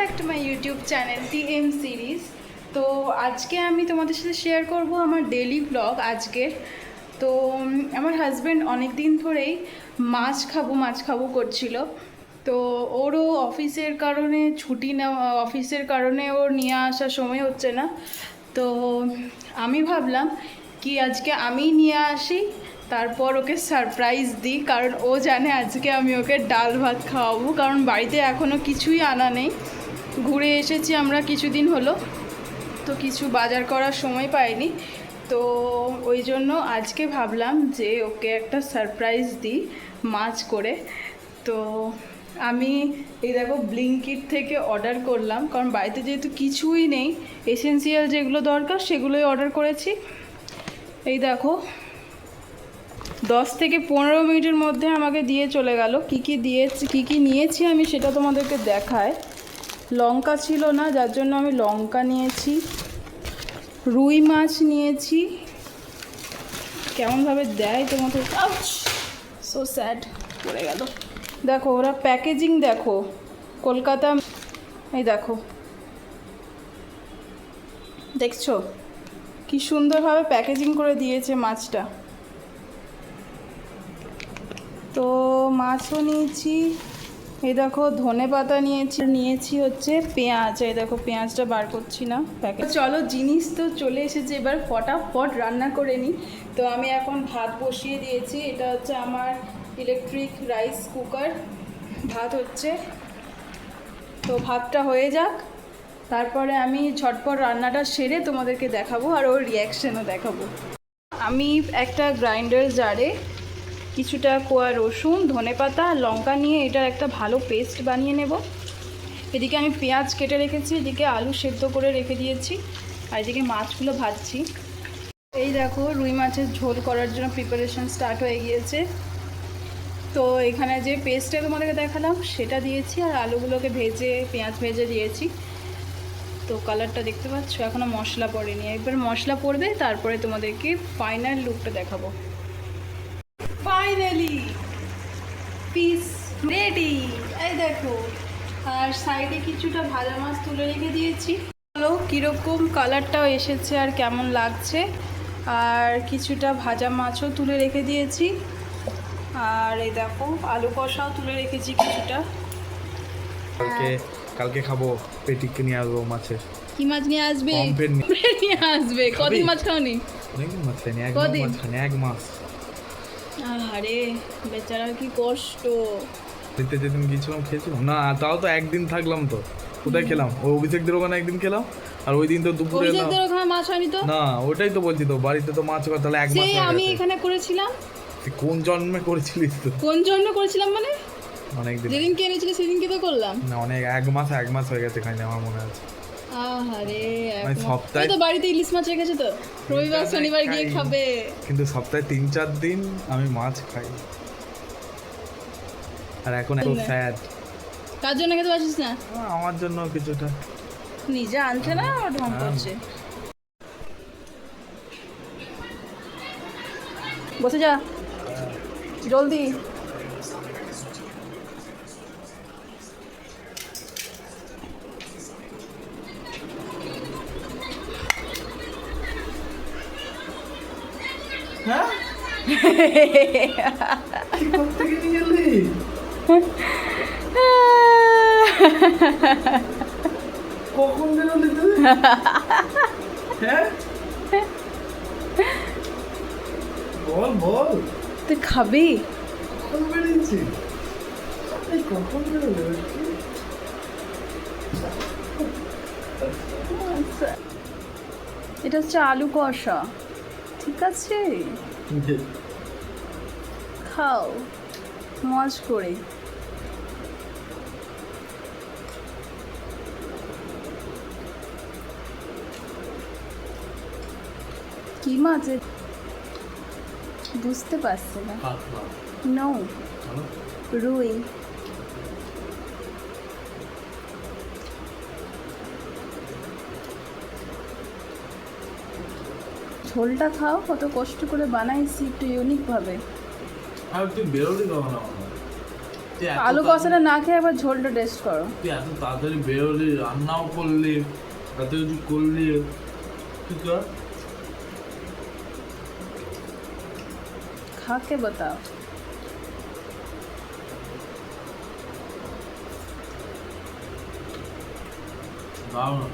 Back to my YouTube channel T M series তো আজকে আমি তোমাদের সাথে শেয়ার করব আমার ডেলি ব্লগ আজকের। তো আমার হাজব্যান্ড অনেক দিন ধরেই মাছ খাব মাছ খাব করছিল। তো ওরও অফিসের কারণে ছুটি নেওয়া, অফিসের কারণে ওর নিয়ে আসার সময় হচ্ছে না। তো, আমি ভাবলাম কি আজকে আমি নিয়ে আসি, তারপর ওকে সারপ্রাইজ দিই, কারণ ও জানে আজকে আমি ওকে ডাল ভাত খাওয়াবো, কারণ বাড়িতে এখনও কিছুই আনা নেই। ঘুরে এসেছি আমরা কিছুদিন হলো, তো কিছু বাজার করার সময় পাইনি। তো ওই জন্য আজকে ভাবলাম যে ওকে একটা সারপ্রাইজ দিই মাছ করে। তো আমি এই দেখো ব্লিঙ্কিট থেকে অর্ডার করলাম, কারণ বাড়িতে যেহেতু কিছুই নেই এসেন্সিয়াল যেগুলো দরকার সেগুলোই অর্ডার করেছি। এই দেখো, দশ থেকে পনেরো মিনিটের মধ্যে আমাকে দিয়ে চলে গেল। কি কি দিয়েছি, কি কি নিয়েছি আমি সেটা তোমাদেরকে দেখায়। লঙ্কা ছিল না, যার জন্য আমি লঙ্কা নিয়েছি, রুই মাছ নিয়েছি। কেমনভাবে দেয় তোমাকে সো স্যাড পড়ে গেল। দেখো, ওরা প্যাকেজিং দেখো। কলকাতা, এই দেখো। দেখছ? কি সুন্দরভাবে প্যাকেজিং করে দিয়েছে মাছটা। তো মাছও নিয়েছি। এই দেখো ধনে পাতা নিয়েছি নিয়েছি হচ্ছে পেঁয়াজ। এই দেখো পেঁয়াজটা বার করছি না চলো জিনিস তো চলে এসেছে, এবার ফটাফট রান্না করে নিই। তো আমি এখন ভাত বসিয়ে দিয়েছি, এটা হচ্ছে আমার ইলেকট্রিক রাইস কুকার ভাত হচ্ছে, তো ভাতটা হয়ে যাক। তারপরে আমি ঝটপট রান্নাটা সেরে তোমাদেরকে দেখাবো আর ওর রিয়াকশনও দেখাবো। আমি একটা গ্রাইন্ডার জারে কিছুটা কোয়া রসুন ধনেপাতা আর লঙ্কা নিয়ে এটার একটা ভালো পেস্ট বানিয়ে নেব। এদিকে আমি পেঁয়াজ কেটে রেখেছি, এদিকে আলু সেদ্ধ করে রেখে দিয়েছি, আর এদিকে মাছগুলো ভাজছি। এই দেখো, রুই মাছের ঝোল করার জন্য প্রিপারেশন স্টার্ট হয়ে গিয়েছে। তো এখানে যে পেস্টটা তোমাদেরকে দেখালাম, সেটা দিয়েছি, আর আলুগুলোকে ভেজে, পেঁয়াজ ভেজে দিয়েছি। তো কালারটা দেখতে পাচ্ছ এখনও মশলা পড়েনি। একবার মশলা পড়বে, তারপরে তোমাদেরকে ফাইনাল লুকটা দেখাবো। ফাইনালি পিস রেডি এই দেখো আর সাইডে কিছুটা ভাজা মাছ তুলে রেখে দিয়েছি। হলো কীরকম কালারটাও এসেছে আর কেমন লাগছে? আর কিছুটা ভাজা মাছও তুলে রেখে দিয়েছি। আর এই দেখো আলু কষাও তুলে রেখেছি কিছুটা। কালকে কালকে খাব পেটিকে নিয়ে আসব মাছের। কি মাছ নিয়ে আসবে? নিয়ে- আসবে। কদিন মাছ খাওনি? অনেকদিন মাছ খাইনি এক? মাছ খাইনি এক মাস। আরে বেচারা কি কষ্ট। দিতে যেদিন গিয়েছিলাম খেয়েছিলাম। না তাও তো একদিন থাকলাম তো। কোথায় খেলাম? ওই অভিষেকদের ওখানে একদিন খেলাম আর ওই দিন তো দুপুরে অভিষেকদের ওখানে মাছ হয়নি তো? না ওটাই তো বলছি তো বাড়িতে তো মাছ কর তাহলে এক মাস আমি এখানে করেছিলাম। কোন জন্মে করেছিলিস তো কোন জন্য করেছিলাম মানে? অনেকদিন যেদিন কে এনেছিল সেদিনকে তো করলাম। না অনেক এক মাস এক মাস হয়ে গেছে খাইনি আমার মনে আছে। আহারে মানে। সপ্তাহে- তো বাড়িতে ইলিশ মাছ রেখেছে তো। রবিবার শনিবার গিয়ে খাবে। কিন্তু সপ্তাহে তিন চার দিন আমি মাছ খাই। আর এখন এত। স্যাড কার জন্য খেতে পারছিস না? আমার জন্য কিছুটা। নিজে আনছে না ও ঢং হ্যাঁ। করছে? বসে যা। জলদি। হ্যাঁ? কখন বেরোলি তুই হ্যাঁ? বল বল। তুই খাবি? কখন বেরিয়েছি? কখন বেরোলি এটা হচ্ছে আলু কষা। ঠিক আছে? খাও মজ করে। কি মাছ বুঝতে পারছি না। নৌ রুই। ঝোলটা খাও কত কষ্ট করে বানাইছি একটু ইউনিকভাবে আর তুই বেরোলি কখন আমার তুই এত আলু তাড়াতাড়ি- কষাটা না খেয়ে আবার ঝোলটা টেস্ট করো তুই এত তাড়াতাড়ি বেরোলি রান্নাও করলি এত কিছু করলি ঠিক আছে खा के बताओ দাও না